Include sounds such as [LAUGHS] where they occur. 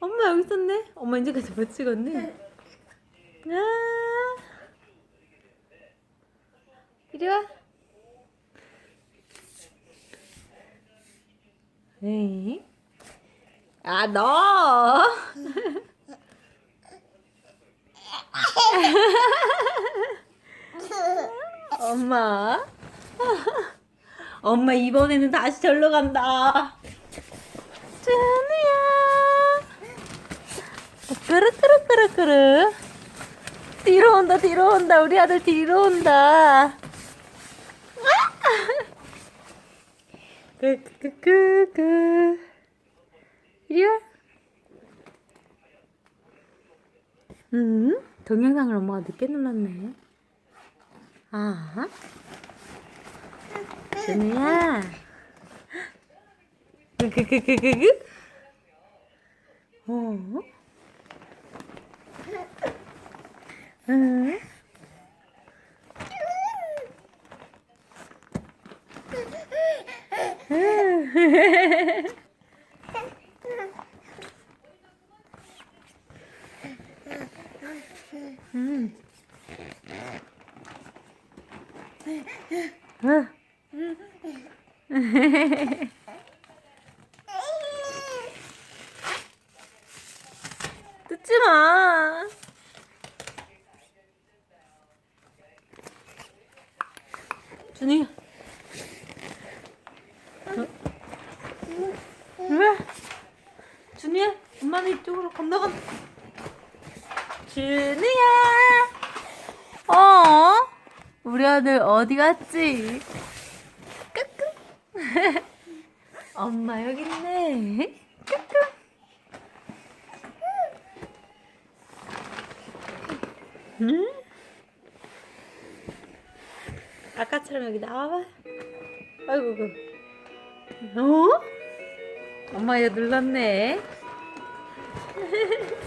엄마 여기 있었네. 엄마 이제까지 못 찍었네. 아. 이리 와. 에이. 아, 너. [LAUGHS] 엄마. [LAUGHS] 엄마 이번에는 다시 절로 간다. 끄르끄르끄르끄르. 뒤로 온다, 뒤로 온다. 우리 아들 뒤로 온다. 끄끄끄끄. 이리 와. 음, 동영상을 엄마가 늦게 눌렀네. 아. 준이야. 끄끄끄끄끄. 어? 응? 음. 응. 뜯지 마. 준이. 어? 왜? 준이야, 엄마는 이쪽으로 건너간. 준이야. 어? 우리 아들 어디 갔지? 끄끄. [LAUGHS] 엄마 여기 있네. 응? 아까처럼 여기 나와봐. 아이고, 그. 어? 엄마 얘 눌렀네. [LAUGHS]